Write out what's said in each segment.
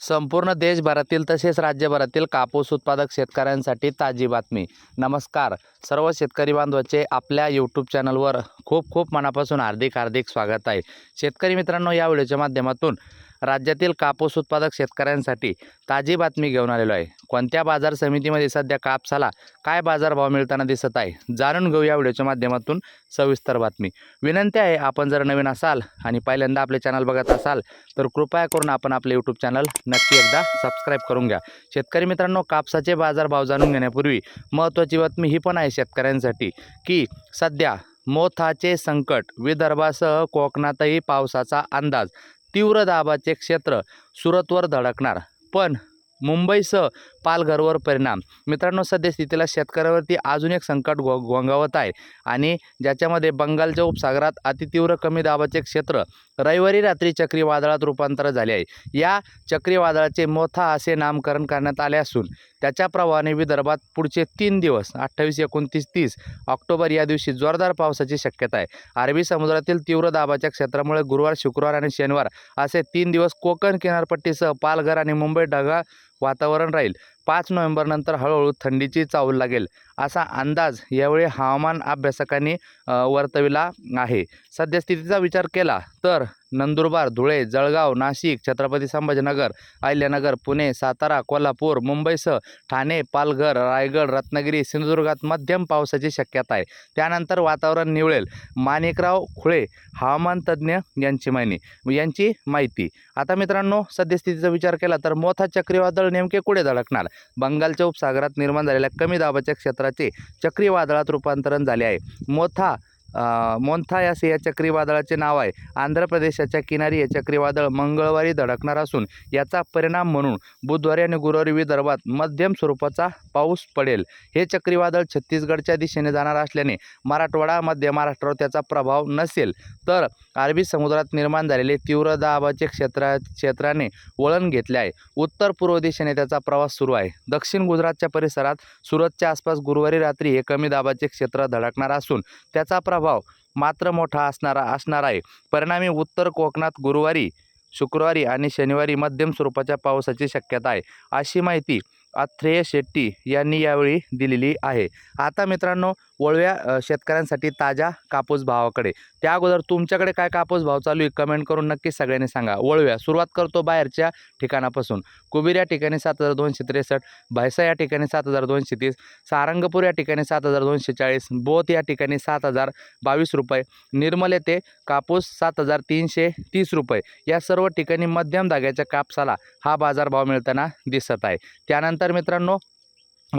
संपूर्ण देशभरातील तसेच राज्यभरातील कापूस उत्पादक शेतकऱ्यांसाठी ताजी बातमी. नमस्कार. सर्व शेतकरी बांधवाचे आपल्या यूट्यूब चॅनलवर खूप खूप मनापासून हार्दिक हार्दिक स्वागत आहे. शेतकरी मित्रांनो या व्हिडिओच्या माध्यमातून राज्यातील कापूस उत्पादक शेतकऱ्यांसाठी ताजी बातमी घेऊन आलेलो आहे. कोणत्या बाजार समितीमध्ये सध्या कापसाला काय बाजारभाव मिळताना दिसत आहे? जाणून घेऊ या व्हिडिओच्या माध्यमातून सविस्तर बातमी. विनंती आहे आपण जर नवीन असाल आणि पहिल्यांदा आपले चॅनल बघत असाल तर कृपया करून आपण आपले यूट्यूब चॅनल नक्की एकदा सबस्क्राईब करून घ्या. शेतकरी मित्रांनो कापसाचे बाजारभाव जाणून घेण्यापूर्वी महत्त्वाची बातमी ही पण आहे शेतकऱ्यांसाठी की सध्या मोथाचे संकट विदर्भासह कोकणातही पावसाचा अंदाज तीव्र दाबाचे क्षेत्र सुरतवर धडकणार. पण मुंबईसह पालघरवर परिणाम. मित्रांनो सद्यस्थितीला शेतकऱ्यावरती अजून एक संकट गो घोंगावत आहे. आणि ज्याच्यामध्ये बंगालच्या उपसागरात अतितीव्र कमी दाबाचे क्षेत्र रविवारी रात्री चक्रीवादळात रूपांतर झाले आहे. या चक्रीवादळाचे मोथा असे नामकरण करण्यात आले असून त्याच्या प्रभावाने विदर्भात पुढचे तीन दिवस अठ्ठावीस एकोणतीस तीस ऑक्टोबर या दिवशी जोरदार पावसाची शक्यता आहे. अरबी समुद्रातील तीव्र दाबाच्या क्षेत्रामुळे गुरुवार शुक्रवार आणि शनिवार असे तीन दिवस कोकण किनारपट्टीसह पालघर आणि मुंबई ढगा वातावरण राहील. पाच नोव्हेंबरनंतर हळूहळू थंडीची चाहूल लागेल. असा अंदाज यावेळी हवामान अभ्यासकांनी वर्तविला आहे. सद्यस्थितीचा विचार केला तर नंदुरबार धुळे जळगाव नाशिक छत्रपती संभाजीनगर अहिल्यानगर पुणे सातारा कोल्हापूर मुंबईसह ठाणे पालघर रायगड रत्नागिरी सिंधुदुर्गात मध्यम पावसाची शक्यता आहे. त्यानंतर वातावरण निवळेल. माणिकराव खुळे हवामान तज्ज्ञ यांची माहिती यांची माहिती. आता मित्रांनो सद्यस्थितीचा विचार केला तर मोथा चक्रीवादळ नेमके कुठे धडकणार? बंगालच्या उपसागरात निर्माण झालेल्या कमी दाबाच्या क्षेत्रात चक्रीवादळाचे चक्रीवादळात रूपांतरण झाले आहे. मोथा अ, या या चक्रीवादळाचे नाव आहे. आंध्र प्रदेशाच्या किनारी हे चक्रीवादळ मंगळवारी धडकणार असून याचा परिणाम म्हणून बुधवारी आणि गुरुवारी विदर्भात मध्यम स्वरूपाचा पाऊस पडेल. हे चक्रीवादळ छत्तीसगडच्या दिशेने जाणार असल्याने मराठवाडा मध्य महाराष्ट्रावर त्याचा प्रभाव नसेल. तर अरबी समुद्रात निर्माण झालेले तीव्र दाबाचे क्षेत्रा क्षेत्राने वळण घेतले आहे. उत्तर पूर्व दिशेने त्याचा प्रवास सुरू आहे. दक्षिण गुजरातच्या परिसरात सुरतच्या आसपास गुरुवारी रात्री हे कमी दाबाचे क्षेत्र धडकणार असून त्याचा प्रभाव मात्र मोठा असणारा असणार आहे. परिणामी उत्तर कोकणात गुरुवारी शुक्रवारी आणि शनिवारी मध्यम स्वरूपाच्या पावसाची शक्यता आहे. अशी माहिती अथ्रेय शेट्टी यांनी यावेळी दिलेली आहे. आता मित्रांनो वळव्या शेतकऱ्यांसाठी ताज्या कापूस भावाकडे. त्या अगोदर तुमच्याकडे काय कापूस भाव चालू आहे? कमेंट करून नक्कीच सगळ्यांनी सांगा. वळव्या सुरुवात करतो बाहेरच्या ठिकाणापासून. कुबीर या ठिकाणी सात हजार दोनशे त्रेसष्ट भायसा या ठिकाणी सात हजार दोनशे तीस सारंगपूर या ठिकाणी सात हजार दोनशे चाळीस बोत या ठिकाणी सात हजार बावीस रुपये निर्मल येथे कापूस सात हजार तीनशे तीस रुपये. या सर्व ठिकाणी मध्यम धाग्याच्या कापसाला हा बाजारभाव मिळताना दिसत आहे. त्यानंतर मित्रांनो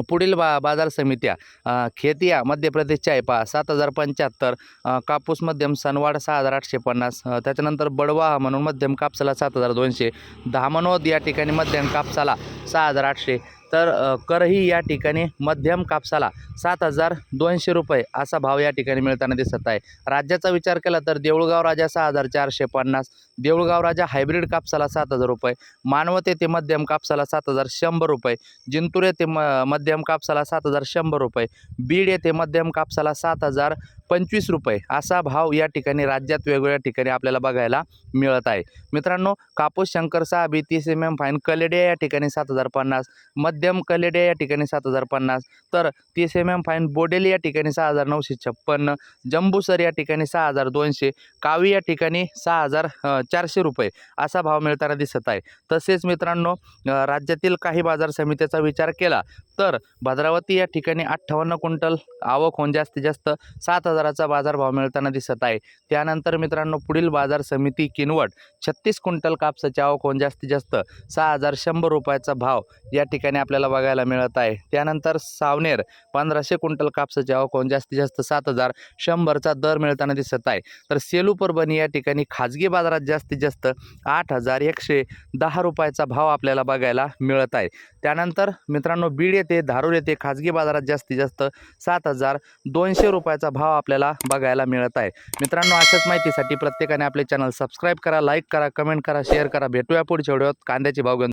पुढील बा बाजार समित्या खेतिया मध्य प्रदेशच्या आहे पहा सात हजार पंच्याहत्तर कापूस मध्यम सनवाड सहा हजार आठशे पन्नास त्याच्यानंतर बडवा म्हणून मध्यम कापसाला सात हजार दोनशे धामनोद या ठिकाणी मध्यम कापसाला सहा हजार आठशे तर करही या ठिकाणी मध्यम कापसाला सात हजार दोनशे रुपये असा भाव या ठिकाणी मिळताना दिसत आहे. राज्याचा विचार केला तर देऊळगाव राजा सहा हजार चारशे पन्नास देऊळगाव राजा हायब्रिड कापसाला सात हजार रुपये मानवत येथे मध्यम कापसाला सात हजार शंभर रुपये जिंतूर येथे म मध्यम कापसाला सात हजार शंभर रुपये बीड येथे मध्यम कापसाला सात हजार पंचवीस रुपये असा भाव या ठिकाणी राज्यात वेगवेगळ्या ठिकाणी आपल्याला बघायला मिळत आहे. मित्रांनो कापूस शंकर सहा बी तीस एम एम फाईन कलेडे या ठिकाणी सात हजार पन्नास मध्यम कलेडे या ठिकाणी सात हजार पन्नास तर तीस एम एम फाईन बोडेली या ठिकाणी सहा हजार नऊशे छप्पन्न जंबूसर या ठिकाणी सहा हजार दोनशे कावी या ठिकाणी सहा हजार चारशे रुपये असा भाव मिळताना दिसत आहे. तसेच मित्रांनो राज्यातील काही बाजार समित्याचा विचार केला तर भद्रावती या ठिकाणी अठ्ठावन्न क्विंटल आवक होऊन जास्तीत जास्त सात हजार हजाराचा बाजारभाव मिळताना दिसत आहे. त्यानंतर मित्रांनो पुढील बाजार समिती किनवट. छत्तीस क्विंटल कापसाची आवक होऊन जास्तीत जास्त सहा हजार शंभर रुपयाचा भाव या ठिकाणी आपल्याला बघायला मिळत आहे. त्यानंतर सावनेर पंधराशे क्विंटल कापसाची आवक होऊन जास्तीत जास्त सात हजार शंभरचा दर मिळताना दिसत आहे. तर सेलू परभणी या ठिकाणी खाजगी बाजारात जास्तीत जास्त आठ हजार एकशे दहा रुपयाचा भाव आपल्याला बघायला मिळत आहे. त्यानंतर मित्रांनो बीड येथे धारूर येथे खाजगी बाजारात जास्तीत जास्त सात हजार दोनशे रुपयाचा भाव आपल्याला आपल्याला बघायला मिळत आहे. मित्रांनो अशाच माहितीसाठी प्रत्येकाने आपले चॅनल सबस्क्राईब करा लाईक करा कमेंट करा शेअर करा. भेटूया पुढच्या व्हिडिओत. कांद्याची भाव घेऊन.